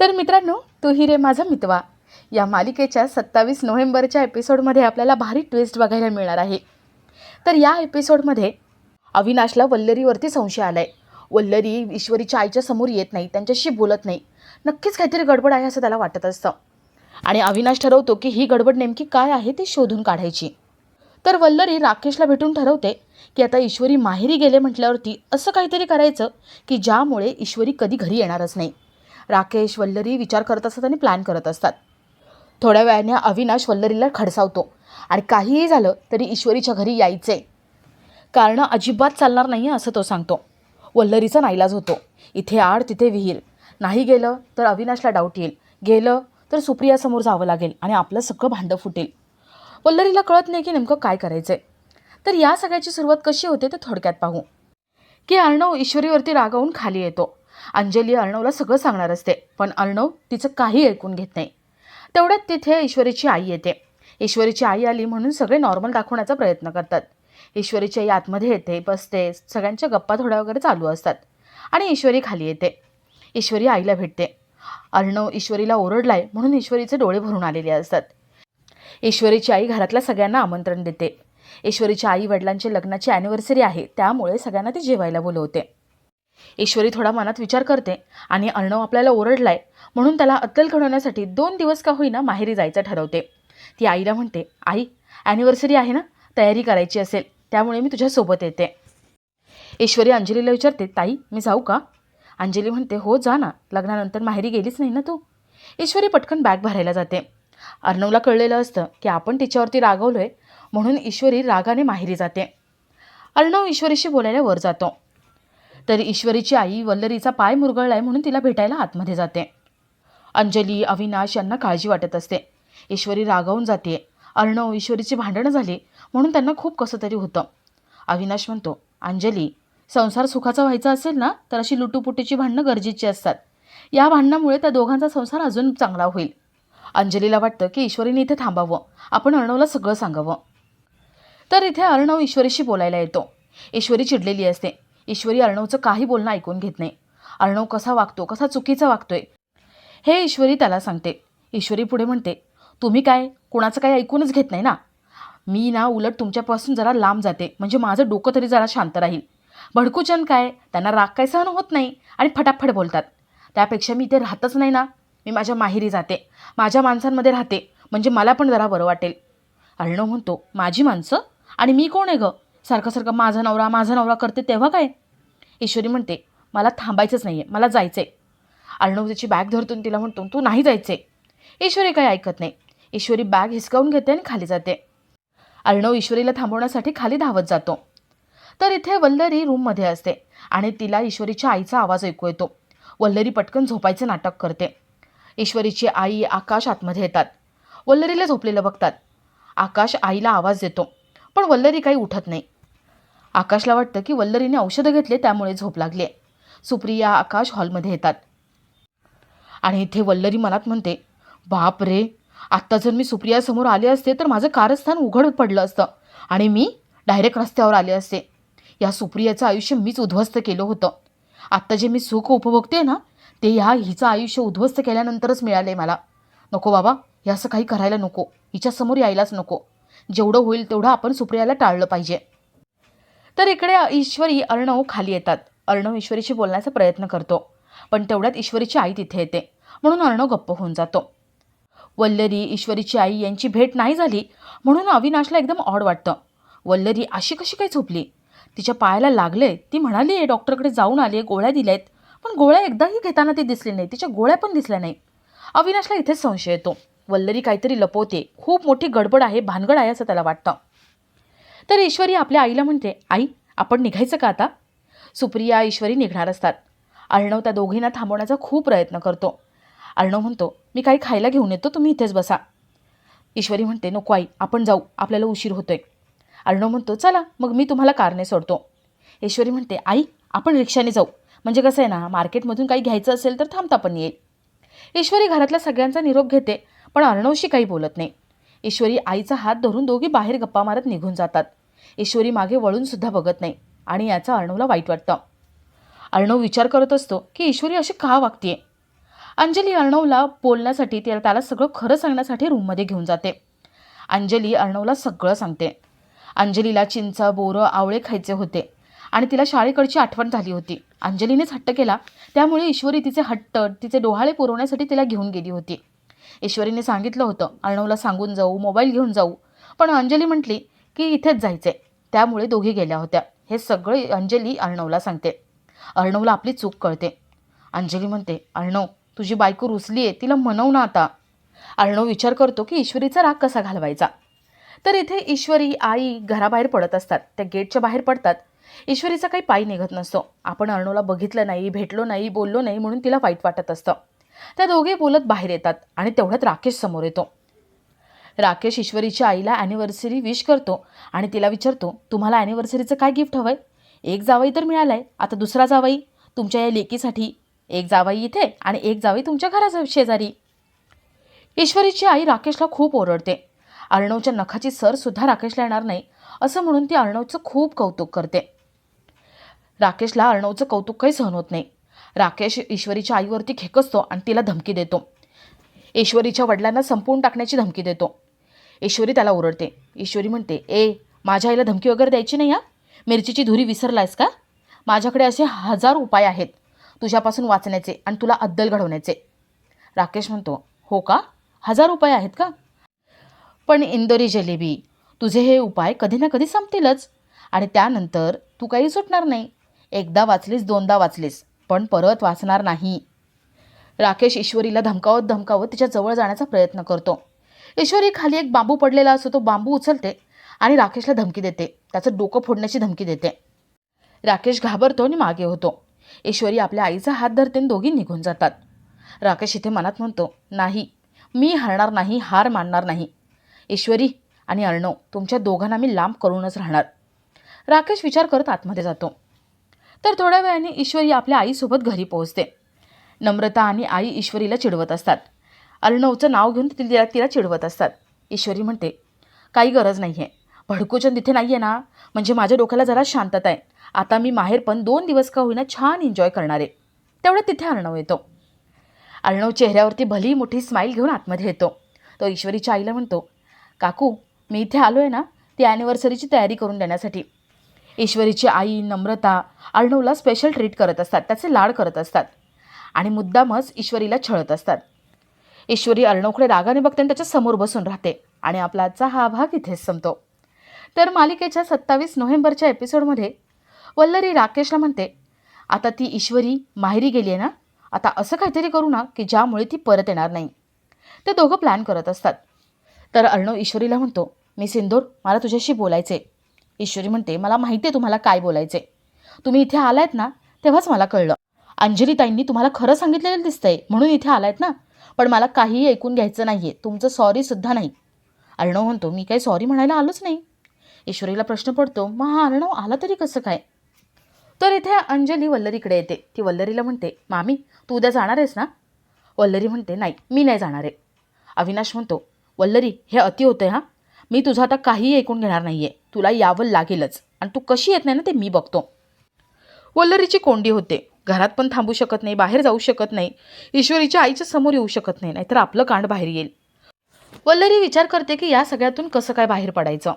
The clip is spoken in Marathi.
तर मित्रांनो तू ही रे माझा मितवा. या मालिकेच्या सत्तावीस नोव्हेंबरच्या एपिसोडमध्ये आपल्याला भारी ट्विस्ट बघायला मिळणार आहे. तर या एपिसोडमध्ये अविनाशला वल्लरीवरती संशय आला आहे वल्लरी ईश्वरीच्या आईच्या समोर येत नाही त्यांच्याशी बोलत नाही. नक्कीच काहीतरी गडबड आहे असं त्याला वाटत असतं. आणि अविनाश ठरवतो की ही गडबड नेमकी काय आहे ती शोधून काढायची. तर वल्लरी राकेशला भेटून ठरवते की आता ईश्वरी माहेरी गेले म्हटल्यावरती असं काहीतरी करायचं की ज्यामुळे ईश्वरी कधी घरी येणारच नाही. राकेश वल्लरी विचार करत असतात आणि प्लॅन करत असतात. थोड्या वेळाने अविनाश वल्लरीला खडसावतो. आणि काहीही झालं तरी ईश्वरीच्या घरी यायचे. कारण अजिबात चालणार नाही असं तो सांगतो. वल्लरीचा नाईलाज होतो. इथे आड तिथे विहीर. नाही गेलं तर अविनाशला डाऊट येईल. गेलं तर सुप्रियासमोर जावं लागेल आणि आपलं सगळं भांडं फुटेल. वल्लरीला कळत नाही की नेमकं काय करायचं आहे तर या सगळ्याची सुरुवात कशी होते ते थोडक्यात पाहू. की अर्णव ईश्वरीवरती रागावून खाली येतो. अंजली अर्णवला सगळं सांगणार असते पण अर्णव तिचं काही ऐकून घेत नाही. तेवढ्यात तिथे ईश्वरीची आई येते. ईश्वरीची आई आली म्हणून सगळे नॉर्मल दाखवण्याचा प्रयत्न करतात. ईश्वरीची आई आतमध्ये येते बसते सगळ्यांच्या गप्पा थोड्या वगैरे चालू असतात. आणि ईश्वरी खाली येते. ईश्वरी आईला भेटते. अर्णव ईश्वरीला ओरडलाय म्हणून ईश्वरीचे डोळे भरून आलेले असतात. ईश्वरीची आई घरातल्या सगळ्यांना आमंत्रण देते. ईश्वरीच्या आई वडिलांची लग्नाची ॲनिव्हर्सरी आहे त्यामुळे सगळ्यांना ती जेवायला बोलवते. ईश्वरी थोडा मनात विचार करते आणि अर्णव आपल्याला ओरडलाय म्हणून त्याला अत्तल घडवण्यासाठी दोन दिवस का होईना माहेरी जायचं ठरवते. ती आईला म्हणते आई ॲनिव्हर्सरी आहे ना? तयारी करायची असेल त्यामुळे मी तुझ्यासोबत येते. ईश्वरी अंजलीला विचारते ताई मी जाऊ का? अंजली म्हणते हो जा ना लग्नानंतर माहेरी गेलीच नाही ना तू? ईश्वरी पटकन बॅग भरायला जाते. अर्णवला कळलेलं असतं की आपण तिच्यावरती रागवलो आहे म्हणून ईश्वरी रागाने माहेरी जाते. अर्णव ईश्वरीशी बोलायला वर जातो. तर ईश्वरीची आई वल्लरीचा पाय मुरगळलाय म्हणून तिला भेटायला आतमध्ये जाते. अंजली अविनाश यांना काळजी वाटत असते. ईश्वरी रागावून जाते. अर्णव ईश्वरीची भांडणं झाली म्हणून त्यांना खूप कसं तरी होतं. अविनाश म्हणतो अंजली संसार सुखाचा व्हायचा असेल ना तर अशी लुटूपुटीची भांडणं गरजेची असतात. या भांडणामुळे त्या दोघांचा संसार अजून चांगला होईल. अंजलीला वाटतं की ईश्वरीने इथे थांबावं. आपण अर्णवला सगळं सांगावं. तर इथे अर्णव ईश्वरीशी बोलायला येतो. ईश्वरी चिडलेली असते. ईश्वरी अर्णवचं काही बोलणं ऐकून घेत नाही. अर्णव कसा वागतो कसा चुकीचा वागतोय? हे ईश्वरी त्याला सांगते. ईश्वरी पुढे म्हणते तुम्ही काय कुणाचं काही ऐकूनच घेत नाही ना? मी ना उलट तुमच्यापासून जरा लांब जाते. म्हणजे माझं डोकं तरी जरा शांत राहील. भडकूचंद काय त्यांना राग काय सहन होत नाही आणि फटाफट बोलतात. त्यापेक्षा मी इथे राहतच नाही ना. मी माझ्या माहेरी जाते. माझ्या माणसांमध्ये राहते. म्हणजे मला पण जरा बरं वाटेल. अर्णव म्हणतो माझी माणसं? आणि मी कोण आहे गं? सारखं सारखं माझा नवरा माझा नवरा करते तेव्हा काय? ईश्वरी म्हणते मला थांबायचंच नाही आहे मला जायचं आहे अर्णव त्याची बॅग धरतून तिला म्हणतो तू नाही जायचं आहे ईश्वरी काही ऐकत नाही. ईश्वरी बॅग हिसकावून घेते आणि खाली जाते. अर्णव ईश्वरीला थांबवण्यासाठी खाली धावत जातो. तर इथे वल्लरी रूममध्ये असते आणि तिला ईश्वरीच्या आईचा आवाज ऐकू येतो. वल्लरी पटकन झोपायचं नाटक करते. ईश्वरीची आई आकाश आतमध्ये येतात. वल्लरीला झोपलेलं बघतात. आकाश आईला आवाज देतो. पण वल्लरी काही उठत नाही. आकाशला वाटतं की वल्लरीने औषधं घेतले त्यामुळे झोप लागली आहे. सुप्रिया आकाश हॉलमध्ये येतात. आणि इथे वल्लरी मनात म्हणते बाप रे आत्ता जर मी सुप्रियासमोर आले असते तर माझं कारस्थान उघड पडलं असतं. आणि मी डायरेक्ट रस्त्यावर आले असते. या सुप्रियाचं आयुष्य मीच उद्ध्वस्त केलं होतं. आत्ता जे मी सुख उपभोगते ना ते ह्या हिचं आयुष्य उद्ध्वस्त केल्यानंतरच मिळालं आहे मला. नको बाबा हे असं काही करायला नको. हिच्यासमोर यायलाच नको. जेवढं होईल तेवढं आपण सुप्रियाला टाळलं पाहिजे. तर इकडे ईश्वरी अर्णव खाली येतात. अर्णव ईश्वरीशी बोलण्याचा प्रयत्न करतो. पण तेवढ्यात ईश्वरीची आई तिथे येते. म्हणून अर्णव गप्प होऊन जातो. वल्लरी ईश्वरीची आई यांची भेट नाही झाली म्हणून अविनाशला एकदम ऑड वाटतं. वल्लरी अशी कशी काय झोपली? तिच्या पायाला लागले ती म्हणाली आहे डॉक्टरकडे जाऊन आली आहे गोळ्या आहेत पण गोळ्या एकदाही घेताना ती दिसली नाही तिच्या गोळ्या पण दिसल्या नाही. अविनाशला इथेच संशय येतो. वल्लरी काहीतरी लपवते. खूप मोठी गडबड आहे भानगड आहे असं त्याला वाटतं. तर ईश्वरी आपल्या आईला म्हणते आई आपण निघायचं का आता? सुप्रिया ईश्वरी निघणार असतात. अर्णव त्या दोघींना थांबवण्याचा खूप प्रयत्न करतो. अर्णव म्हणतो मी काही खायला घेऊन येतो तुम्ही इथेच बसा. ईश्वरी म्हणते नको आई आपण जाऊ आपल्याला उशीर होतोय. अर्णव म्हणतो चला मग मी तुम्हाला कारने सोडतो. ईश्वरी म्हणते आई आपण रिक्षाने जाऊ. म्हणजे कसं आहे ना मार्केटमधून काही घ्यायचं असेल तर थांबता पण येईल. ईश्वरी घरातल्या सगळ्यांचा निरोप घेते पण अर्णवशी काही बोलत नाही. ईश्वरी आईचा हात धरून दोघी बाहेर गप्पा मारत निघून जातात. ईश्वरी मागे वळून सुद्धा बघत नाही आणि याचा अर्णवला वाईट वाटतं. अर्णव विचार करत असतो की ईश्वरी अशी का वागतीये? अंजली अर्णवला बोलण्यासाठी त्याला त्याला सगळं खरं सांगण्यासाठी रूममध्ये घेऊन जाते. अंजली अर्णवला सगळं सांगते. अंजलीला चिंच बोरं आवळे खायचे होते आणि तिला शाळेकडची आठवण झाली होती. अंजलीनेच हट्ट केला. त्यामुळे ईश्वरी तिचे हट्ट तिचे डोहाळे पुरवण्यासाठी तिला घेऊन गेली होती. ईश्वरीने सांगितलं होतं. अर्णवला सांगून जाऊ मोबाईल घेऊन जाऊ. पण अंजली म्हटली की इथेच जायचे त्यामुळे दोघी गेल्या होत्या. हे सगळे अंजली अर्णवला सांगते. अर्णवला आपली चूक कळते. अंजली म्हणते अर्णव तुझी बायको रुसली आहे तिला म्हणव ना आता. अर्णव विचार करतो की ईश्वरीचा राग कसा घालवायचा. तर इथे ईश्वरी आई घराबाहेर पडत असतात. त्या गेटच्या बाहेर पडतात. ईश्वरीचा काही पायी निघत नसतो. आपण अर्णवला बघितलं नाही भेटलो नाही बोललो नाही म्हणून तिला वाईट वाटत असतं. त्या दोघे बोलत बाहेर येतात आणि तेवढ्यात राकेश समोर येतो. राकेश ईश्वरीच्या आईला ॲनिव्हर्सरी विश करतो आणि तिला विचारतो तुम्हाला ॲनिव्हर्सरीचं काय गिफ्ट हवं आहे एक जावई तर मिळाला आहे आता दुसरा जावई. तुमच्या या लेकीसाठी एक जावई इथे आणि एक जावई तुमच्या घराचा शेजारी. ईश्वरीची आई राकेशला खूप ओरडते. अर्णवच्या नखाची सरसुद्धा राकेशला येणार नाही असं म्हणून ती अर्णवचं खूप कौतुक करते. राकेशला अर्णवचं कौतुक काही सहन होत नाही. राकेश ईश्वरीच्या आईवरती खेकसतो आणि तिला धमकी देतो. ईश्वरीच्या वडिलांना संपवून टाकण्याची धमकी देतो. ईश्वरी त्याला ओरडते. ईश्वरी म्हणते ए माझ्या आईला धमकी वगैरे द्यायची नाही या मिरचीची धुरी विसरलायस का? माझ्याकडे असे हजार उपाय आहेत. तुझ्यापासून वाचण्याचे आणि तुला अद्दल घडवण्याचे. राकेश म्हणतो हो का? हजार उपाय आहेत का? पण इंदोरी जलेबी तुझे हे उपाय कधी ना कधी संपतीलच. आणि त्यानंतर तू काही सुटणार नाही. एकदा वाचलीस दोनदा वाचलीस. पण परत वाचणार नाही. राकेश ईश्वरीला धमकावत धमकावत तिच्या जवळ जाण्याचा प्रयत्न करतो. ईश्वरी खाली एक बांबू पडलेला असतो तो बांबू उचलते आणि राकेशला धमकी देते. त्याचं डोकं फोडण्याची धमकी देते. राकेश घाबरतो आणि मागे होतो. ईश्वरी आपल्या आईचा हात धरते आणि दोघी निघून जातात. राकेश इथे मनात म्हणतो नाही मी हरणार नाही हार मानणार नाही. ईश्वरी आणि अर्णव तुमच्या दोघांना मी लांब करूनच राहणार. राकेश विचार करत आतमध्ये जातो. तर थोड्या वेळाने ईश्वरी आपल्या आईसोबत घरी पोहोचते. नम्रता आणि आई ईश्वरीला चिडवत असतात. अर्णवचं नाव घेऊन तिला तिला चिडवत असतात. ईश्वरी म्हणते काही गरज नाही आहे भडकोचन तिथे नाही आहे ना? म्हणजे माझ्या डोक्याला जरा शांतता आहे. आता मी माहेर पण दोन दिवस का होईना छान एन्जॉय करणार आहे. तेवढ्या तिथे अर्णव येतो. अर्णव चेहऱ्यावरती भली मोठी स्माईल घेऊन आतमध्ये येतो. तो ईश्वरीच्या आईला म्हणतो काकू मी इथे आलो आहे ना? ती ॲनिव्हर्सरीची तयारी करून देण्यासाठी. ईश्वरीची आई नम्रता अर्णवला स्पेशल ट्रीट करत असतात. त्याचे लाड करत असतात. आणि मुद्दामच ईश्वरीला छळत असतात. ईश्वरी अर्णवकडे रागाने बघते आणि त्याच्यासमोर बसून राहते आणि आपला आजचा हा भाग इथेच संपतो. तर मालिकेच्या सत्तावीस नोव्हेंबरच्या एपिसोडमध्ये वल्लरी राकेशला म्हणते आता ती ईश्वरी माहेरी गेली आहे ना? आता असं काहीतरी करू ना की ज्यामुळे ती परत येणार नाही. ते दोघं प्लॅन करत असतात. तर अर्णव ईश्वरीला म्हणतो मी सिंदूर मला तुझ्याशी बोलायचे ईश्वरी म्हणते मला माहिती आहे तुम्हाला काय बोलायचे तुम्ही इथे आलायत ना तेव्हाच मला कळलं. अंजलीताईंनी तुम्हाला खरं सांगितलेलं दिसतंय म्हणून इथे आलायत ना. पण मला काहीही ऐकून घ्यायचं नाही आहे तुमचं सॉरीसुद्धा नाही. अर्णव म्हणतो मी काही सॉरी म्हणायला आलोच नाही. ईश्वरीला प्रश्न पडतो मग हा अर्णव आला तरी कसं काय? तर इथे अंजली वल्लरीकडे येते. ती वल्लरीला म्हणते मामी तू उद्या जाणार आहेस ना? वल्लरी म्हणते नाही मी नाही जाणार आहे. अविनाश म्हणतो वल्लरी हे अति होतं हां? मी तुझं आता काहीही ऐकून घेणार नाही आहे तुला यावं लागेलच. आणि तू कशी येत नाही ना ते मी बघतो. वल्लरीची कोंडी होते. घरात पण थांबू शकत नाही बाहेर जाऊ शकत नाही. ईश्वरीच्या आईच्या समोर येऊ शकत नाही नाहीतर आपलं कांड बाहेर येईल. वल्लरी विचार करते की या सगळ्यातून कसं काय बाहेर पडायचं.